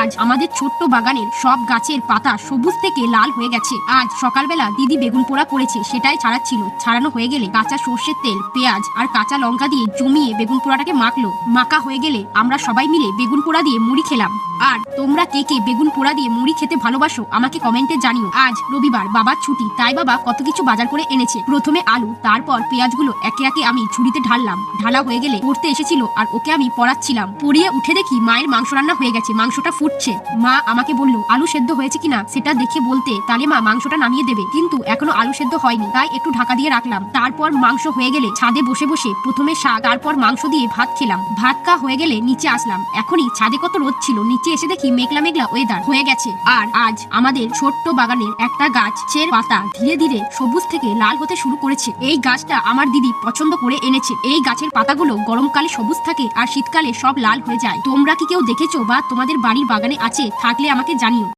আজ আমাদের ছোট্ট বাগানের সব গাছের পাতা সবুজ থেকে লাল হয়ে গেছে। আজ সকালবেলা দিদি বেগুন পোড়া করেছে, সেটাই ছাড়াচ্ছিল। ছাড়ানো হয়ে গেলে কাঁচা সর্ষের তেল, পেঁয়াজ আর কাঁচা লঙ্কা দিয়ে জমিয়ে বেগুন পোড়াটাকে মাখলো। মাখা হয়ে গেলে আমরা সবাই মিলে বেগুন পোড়া দিয়ে মুড়ি খেলাম। আর তোমরা কে কে বেগুন পোড়া দিয়ে মুড়ি খেতে ভালোবাসো, আমাকে কমেন্টে জানিও। আজ রবিবার, বাবার ছুটি, তাই বাবা কত কিছু বাজার করে এনেছে। প্রথমে আলু, তারপর পেঁয়াজগুলো একে একে আমি ঝুড়িতে ঢাললাম। ঢালা হয়ে গেলে পড়তে এসেছিল আর ওকে আমি পড়াচ্ছিলাম। পড়িয়ে উঠে দেখি মায়ের মাংস রান্না হয়ে গেছে, মাংসটা ফুটছে। মা আমাকে বলল, আলু সেদ্ধ হয়েছে কিনা? সেটা দেখে বলতে তাহলে মা মাংসটা নামিয়ে দেবে। কিন্তু এখনও আলু সেদ্ধ হয়নি, তাই একটু ঢাকা দিয়ে রাখলাম। তারপর মাংস হয়ে গেলে ছাদে বসে বসে প্রথমে শাক, তারপর মাংস দিয়ে ভাত খেলাম। ভাত কা হয়ে গেলে নিচে আসলাম। এখনই ছাদে কত রোদ ছিল নিচে এসে দেখি মেঘলা মেঘলা ওয়েদার হয়ে গেছে। আর আজ আমাদের ছোট্ট বাগানের একটা গাছের পাতা ধীরে ধীরে সবুজ থেকে লাল হতে শুরু করেছে। এই গাছটা আমার দিদি পছন্দ করে এনেছে। এই গাছের পাতাগুলো গরমকালে সবুজ থাকে আর শীতকালে সব লাল হয়ে যায়। তোমরা কি কেউ দেখেছ বা তোমাদের বাড়ির বাগানে আছে? থাকলে আমাকে জানিও।